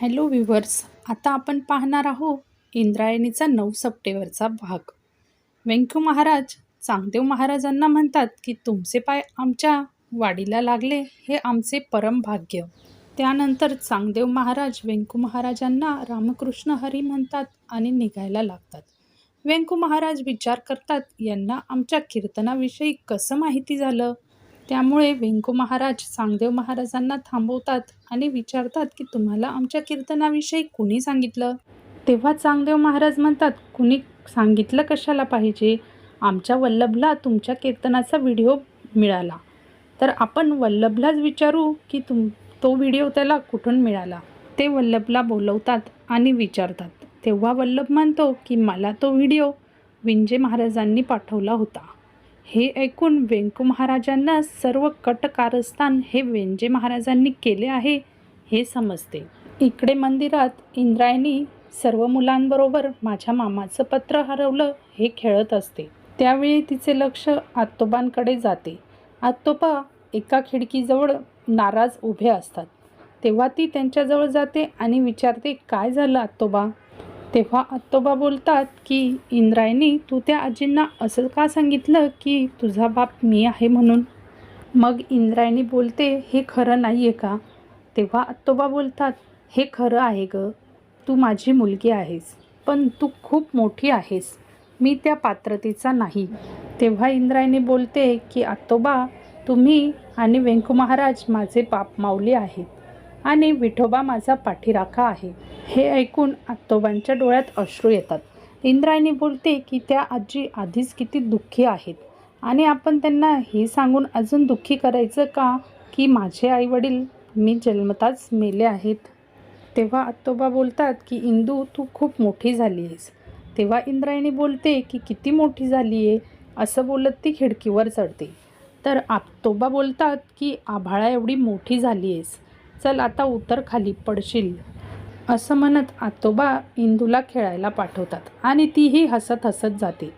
Hello viewers आता आपण पाहणार आहोत इंद्रायणीचा नऊ सप्टेंबरचा भाग. व्यंकू महाराज चांगदेव महाराजांना म्हणतात की तुमचे पाय आमच्या वाडीला लागले हे आमचे परम भाग्य. त्यानंतर चांगदेव महाराज व्यंकू महाराजांना रामकृष्ण हरी म्हणतात आणि निघायला लागतात. व्यंकू महाराज विचार करतात यांना आमच्या कीर्तनाविषयी कसं माहिती झालं? त्यामुळे व्यंकू महाराज चांगदेव महाराजांना थांबवतात आणि विचारतात की तुम्हाला आमच्या कीर्तनाविषयी कुणी सांगितलं? तेव्हा चांगदेव महाराज म्हणतात कुणी सांगितलं कशाला पाहिजे? आमच्या वल्लभला तुमच्या कीर्तनाचा व्हिडिओ मिळाला. तर आपण वल्लभलाच विचारू की तुम तो व्हिडिओ त्याला कुठून मिळाला? ते वल्लभला बोलवतात आणि विचारतात. तेव्हा वल्लभ म्हणतो की मला तो व्हिडिओ विंजे महाराजांनी पाठवला होता. हे ऐकून व्यंकू महाराजांना सर्व कट कारस्थान हे वेंजे महाराजांनी केले आहे हे समजते. इकडे मंदिरात इंद्रायणी सर्व मुलांबरोबर माझ्या मामाचं पत्र हरवलं हे खेळत असते. त्यावेळी तिचे लक्ष आत्तोबांकडे जाते. आत्तोबा एका खिडकीजवळ नाराज उभे असतात. तेव्हा ती त्यांच्याजवळ जाते आणि विचारते काय झालं आत्तोबा तेव्हा आत्तोबा बोलतात की इंद्रायणी तू त्या आजींना असं का सांगितलं की तुझा बाप मी आहे म्हणून? मग इंद्रायणी बोलते हे खरं नाही आहे का? तेव्हा आत्तोबा बोलतात हे खरं आहे ग तू माझी मुलगी आहेस पण तू खूप मोठी आहेस मी त्या पात्रतेचा नाही. तेव्हा इंद्रायणी बोलते की आत्तोबा तुम्ही आणि व्यंकू महाराज माझे बाप माऊली आहेत. आणि विठोबा माझा पाठीराखा आहे. हे ऐकून आत्तोबांच्या डोळ्यात अश्रू येतात. इंद्रायणी बोलते की त्या आजी आधीच किती दुःखी आहेत. आणि आपण त्यांना हे सांगून अजून दुःखी करायचं का की माझे आईवडील मी जन्मताच मेले आहेत? तेव्हा आत्तोबा बोलतात की इंदू तू खूप मोठी झाली आहेस. तेव्हा इंद्रायणी बोलते की किती मोठी झाली आहे? असं बोलत ती खिडकीवर चढते. तर आत्तोबा बोलतात की आभाळा एवढी मोठी झाली आहेस. चल आता उतर खाली पडशील. असं म्हणत आतोबा इंदूला खेळायला पाठवतात आणि तीही हसत हसत जाते.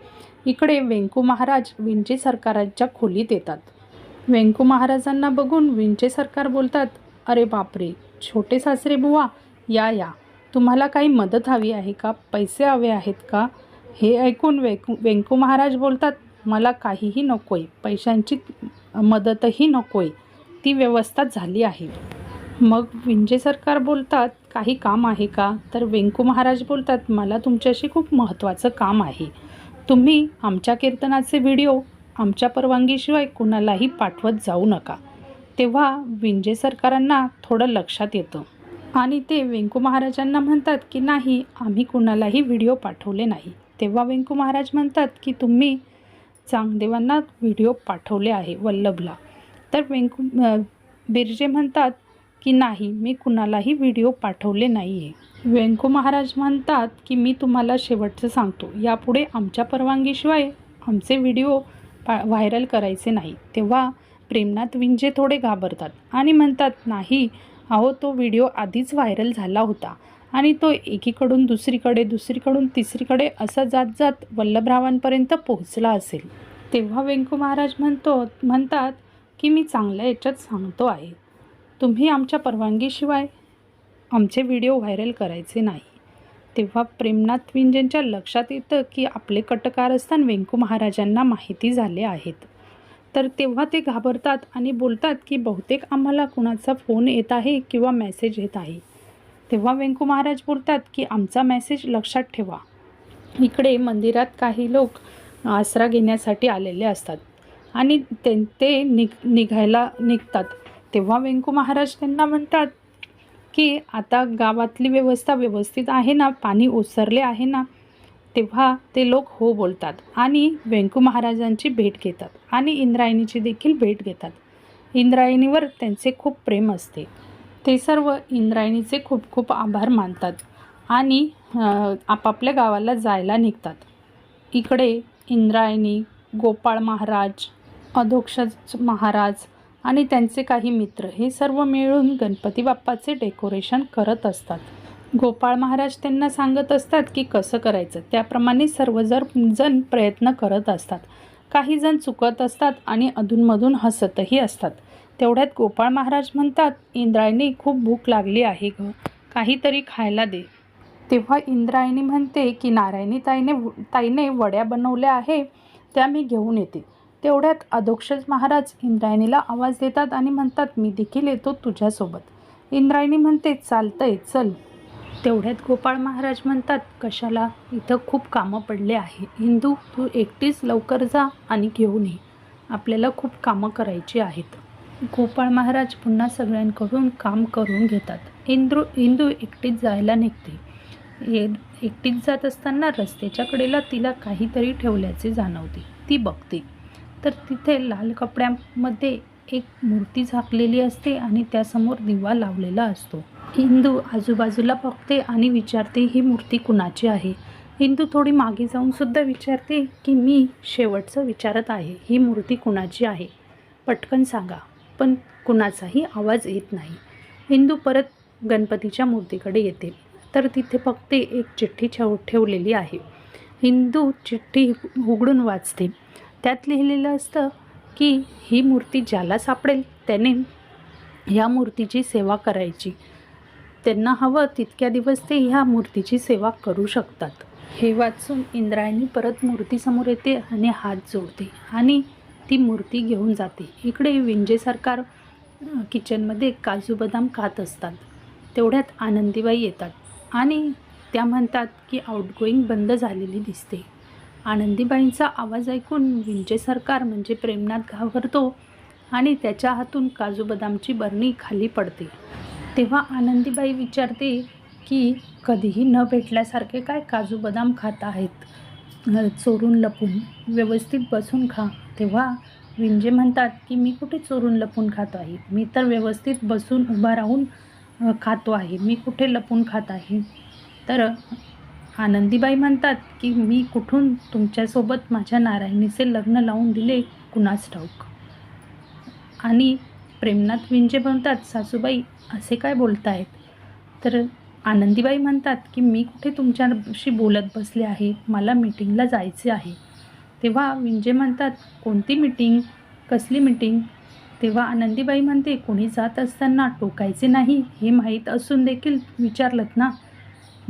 इकडे वेंकू महाराज विंचे सरकारांच्या खोलीत येतात. व्यंकू महाराजांना बघून विंचे सरकार बोलतात अरे बापरे छोटे सासरे बुवा या या. तुम्हाला काही मदत हवी आहे का? पैसे हवे आहेत का? हे ऐकून वेंकू व्यंकू महाराज बोलतात मला काहीही नको आहे पैशांची मदतही नको आहे ती व्यवस्था झाली आहे. मग विंजे सरकार बोलतात काही काम आहे का? तर व्यंकू महाराज बोलतात मला तुमच्याशी खूप महत्त्वाचं काम आहे. तुम्ही आमच्या कीर्तनाचे व्हिडिओ आमच्या परवानगीशिवाय कुणालाही पाठवत जाऊ नका. तेव्हा विंजे सरकारांना थोडं लक्षात येतं. आणि ते व्यंकू महाराजांना म्हणतात की नाही आम्ही कुणालाही व्हिडिओ पाठवले नाही. तेव्हा व्यंकू महाराज म्हणतात की तुम्ही चांगदेवांना व्हिडिओ पाठवले आहे वल्लभला. तर व्यंकू बिर्जे म्हणतात की नाही मी कुणालाही व्हिडिओ पाठवले नाही आहे व्यंकू महाराज म्हणतात की मी तुम्हाला शेवटचं सांगतो. यापुढे आमच्या परवानगीशिवाय आमचे व्हिडिओ पा व्हायरल करायचे नाही. तेव्हा प्रेमनाथ विंजे थोडे घाबरतात आणि म्हणतात नाही अहो तो व्हिडिओ आधीच व्हायरल झाला होता आणि तो एकीकडून दुसरीकडे दुसरीकडून तिसरीकडे असं जात जात वल्लभरावांपर्यंत पोहोचला असेल. तेव्हा व्यंकू महाराज म्हणतो म्हणतात की मी चांगल्या याच्यात सांगतो आहे. तुम्ही आमच्या परवानगीशिवाय आमचे व्हिडिओ व्हायरल करायचे नाही. तेव्हा प्रेमनाथ विंजेंच्या लक्षात येतं की आपले कटकारस्थान व्यंकू महाराजांना माहिती झाले आहेत. तर तेव्हा ते घाबरतात आणि बोलतात की बहुतेक आम्हाला कुणाचा फोन येत आहे किंवा मेसेज येत आहे. तेव्हा व्यंकू महाराज बोलतात की आमचा मेसेज लक्षात ठेवा. इकडे मंदिरात काही लोक आसरा घेण्यासाठी आलेले असतात आणि ते ते निघ निघायला निघतात. तेव्हा व्यंकू महाराज त्यांना म्हणतात की आता गावातली व्यवस्था व्यवस्थित आहे ना पाणी ओसरले आहे ना तेव्हा ते लोक हो बोलतात आणि व्यंकू महाराजांची भेट घेतात आणि इंद्रायणीची देखील भेट घेतात. इंद्रायणीवर त्यांचे खूप प्रेम असते. ते सर्व इंद्रायणीचे खूप खूप आभार मानतात आणि आपापल्या गावाला जायला निघतात. इकडे इंद्रायणी गोपाळ महाराज अधोक्षज महाराज आणि त्यांचे काही मित्र हे सर्व मिळून गणपती बाप्पाचे डेकोरेशन करत असतात. गोपाळ महाराज त्यांना सांगत असतात की कसं करायचं त्याप्रमाणे सर्वजण जण प्रयत्न करत असतात. काही जण चुकत असतात आणि अधूनमधून हसतही असतात. तेवढ्यात गोपाळ महाराज म्हणतात इंद्रायणी खूप भूक लागली आहे ग. काहीतरी खायला दे. तेव्हा इंद्रायणी म्हणते की नारायणी ताईने ताईने वड्या बनवल्या आहे त्या मी घेऊन येते. तेवढ्यात अधोक्षज महाराज इंद्रायणीला आवाज देतात आणि म्हणतात मी देखील येतो तुझ्यासोबत. इंद्रायणी म्हणते चालतंय चल. तेवढ्यात गोपाळ महाराज म्हणतात कशाला? इथं खूप कामं पडले आहे. इंदू तू एकटीच लवकर जा आणि घेऊन ये. आपल्याला खूप कामं करायची आहेत. गोपाळ महाराज पुन्हा सगळ्यांकडून काम करून घेतात. इंद्रू इंदू एकटीच जायला निघते. एकटीच जात असताना रस्त्याच्या कडेला तिला काहीतरी ठेवल्याचे जाणवते. ती बघते. तर तिथे लाल कपड्यामध्ये एक मूर्ती झाकलेली असते आणि त्यासमोर दिवा लावलेला असतो. इंदू आजूबाजूला बघते आणि विचारते ही मूर्ती कुणाची आहे? इंदू थोडी मागे जाऊनसुद्धा विचारते की मी शेवटचं विचारत आहे ही मूर्ती कुणाची आहे? पटकन सांगा. पण कुणाचाही आवाज येत नाही. इंदू परत गणपतीच्या मूर्तीकडे येते. तर तिथे फक्त एक चिठ्ठी ठेव ठेवलेली आहे. हिंदू चिठ्ठी उघडून वाचते. त्यात लिहिलेलं असतं की ही मूर्ती ज्याला सापडेल त्याने ह्या मूर्तीची सेवा करायची. त्यांना हवं तितक्या दिवस ते ह्या मूर्तीची सेवा करू शकतात. हे वाचून इंद्रायणी परत मूर्तीसमोर येते आणि हात जोडते आणि ती मूर्ती घेऊन जाते. इकडे विंजे सरकार किचनमध्ये काजू बदाम खात असतात. तेवढ्यात आनंदीबाई येतात आणि त्या म्हणतात की आउटगोईंग बंद झालेली दिसते. आनंदीबाईंचा आवाज ऐकून विंचे सरकार म्हणजे प्रेमनाथ घाबरतो आणि त्याच्या हातून काजू बदामची बरणी खाली पडते. तेव्हा आनंदीबाई विचारते की कधीही न भेटल्यासारखे काय काजू बदाम खात आहेत? चोरून लपून व्यवस्थित बसून खा. तेव्हा विंजे म्हणतात की मी कुठे चोरून लपून खातो आहे? मी तर व्यवस्थित बसून उभा राहून खातो आहे. मी कुठे लपून खात आहे? तर आनंदीबाई म्हणतात की मी कुठून तुमच्यासोबत माझ्या नारायणीचे लग्न लावून दिले कुणास ठाऊक? आणि प्रेमनाथ विंजे म्हणतात सासूबाई असे काय बोलतायत? तर आनंदीबाई म्हणतात की मी कुठे तुमच्याशी बोलत बसले आहे? मला मीटिंगला जायचे आहे. तेव्हा विंजे म्हणतात कोणती मीटिंग? कसली मीटिंग? तेव्हा आनंदीबाई म्हणते कोणी जात असताना टोकायचे नाही हे माहीत असून देखील विचारलं ना?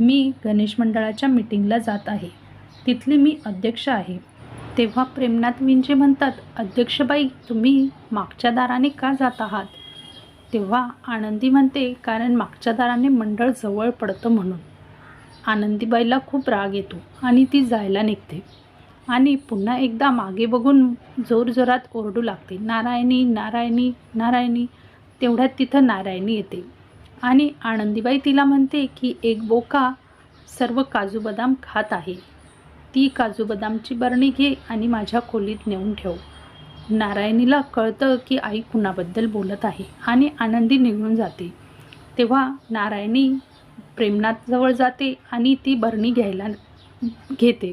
मी गणेश मंडळाच्या मीटिंगला जात आहे. तिथली मी अध्यक्ष आहे. तेव्हा प्रेमनाथ विंजे म्हणतात अध्यक्षबाई तुम्ही मागच्या दाराने का जात आहात? तेव्हा आनंदी म्हणते कारण मागच्या दाराने मंडळ जवळ पडतं म्हणून. आनंदीबाईला खूप राग येतो आणि ती जायला निघते. आणि पुन्हा एकदा मागे बघून जोरजोरात ओरडू लागते नारायणी नारायणी नारायणी. तेवढ्यात तिथं नारायणी येते. आणि आनंदीबाई तिला म्हणते की एक बोका सर्व काजू बदाम खात आहे. ती काजू बदामची बरणी घे आणि माझ्या खोलीत नेऊन ठेव. नारायणीला कळतं की आई कुणाबद्दल बोलत आहे आणि आनंदी निघून जाते. तेव्हा नारायणी प्रेमनाथजवळ जाते आणि ती बरणी घ्यायला घेते.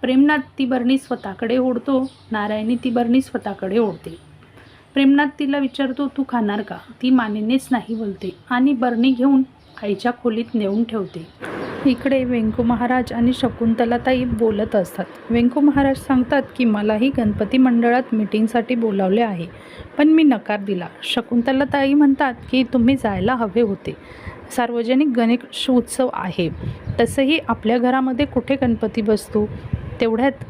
प्रेमनाथ ती बरणी स्वतःकडे ओढतो. नारायणी ती बरणी स्वतःकडे ओढते. प्रेमनाथ तिला विचारतो तू खाणार का? ती मानेनेच नाही बोलते आणि बरणी घेऊन आईच्या खोलीत नेऊन ठेवते. इकडे वेंकू महाराज आणि शकुंतलाताई बोलत असतात. व्यंकू महाराज सांगतात की मलाही गणपती मंडळात मीटिंगसाठी बोलावले आहे पण मी नकार दिला. शकुंतलाताई म्हणतात की तुम्ही जायला हवे होते. सार्वजनिक गणेश उत्सव आहे. तसंही आपल्या घरामध्ये कुठे गणपती बसतो? तेवढ्यात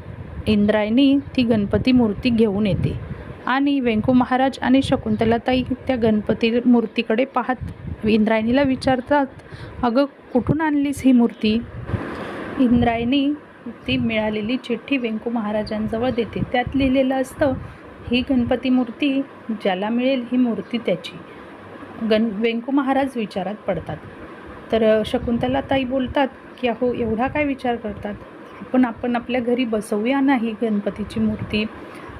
इंद्रायणी ती गणपती मूर्ती घेऊन येते. आणि व्यंकू महाराज आणि शकुंतलाताई त्या गणपती मूर्तीकडे पाहत इंद्रायणीला विचारतात अगं कुठून आणलीस ही मूर्ती? इंद्रायणी ती मिळालेली चिठ्ठी व्यंकू महाराजांजवळ देते. त्यात लिहिलेलं असतं ही गणपती मूर्ती ज्याला मिळेल ही मूर्ती त्याची. गण व्यंकू महाराज विचारात पडतात. तर शकुंतलाताई बोलतात की अहो एवढा काय विचार करतात? आपण आपण आपल्या घरी बसवूया ना ही गणपतीची मूर्ती?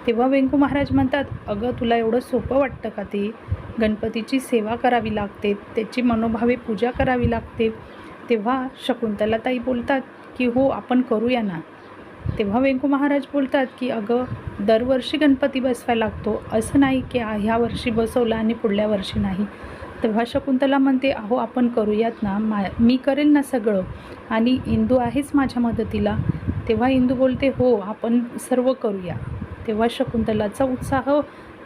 तेव्हा व्यंकू महाराज म्हणतात अगं तुला एवढं सोपं वाटतं का ते? गणपतीची सेवा करावी लागते त्याची मनोभावे पूजा करावी लागते. तेव्हा शकुंतला ताई बोलतात की हो आपण करूया ना. तेव्हा व्यंकू महाराज बोलतात की अगं दरवर्षी गणपती बसवायला लागतो. असं नाही की ह्या वर्षी बसवला आणि पुढल्या वर्षी नाही. तेव्हा शकुंतला म्हणते अहो आपण करूयात ना. मा मी करेल ना सगळं. आणि इंदू आहेच माझ्या मदतीला. तेव्हा इंदू बोलते हो आपण सर्व करूया. तेव्हा शकुंतलाचा उत्साह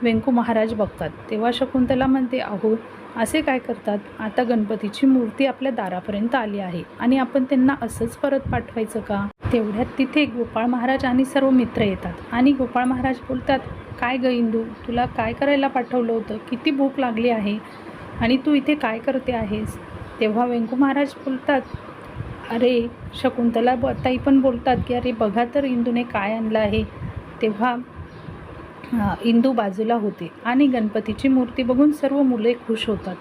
व्यंकू महाराज बघतात. तेव्हा शकुंतला म्हणते अहो असे काय करतात? आता गणपतीची मूर्ती आपल्या दारापर्यंत आली आहे आणि आपण त्यांना असंच परत पाठवायचं का? तेवढ्यात तिथे गोपाळ महाराज आणि सर्व मित्र येतात आणि गोपाळ महाराज बोलतात काय ग इंदू तुला काय करायला पाठवलं होतं? किती भूक लागली आहे आणि तू इथे काय करते आहेस? तेव्हा व्यंकू महाराज बोलतात अरे शकुंतला ब ताई पण बोलतात की अरे बघा तर इंदूने काय आणलं आहे. तेव्हा इंदू बाजूला होते. आणि गणपतीची मूर्ती बघून सर्व मुले खुश होतात.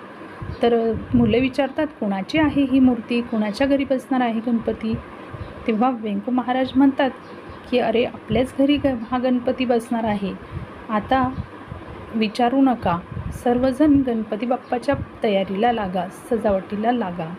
तर मुले विचारतात कोणाची आहे ही मूर्ती? कोणाच्या घरी बसणार आहे गणपती? तेव्हा व्यंकू महाराज म्हणतात की अरे आपल्याच घरी ग हा गणपती बसणार आहे. आता विचारू नका. सर्वजण गणपती बाप्पाच्या तयारीला लागा सजावटीला लागा.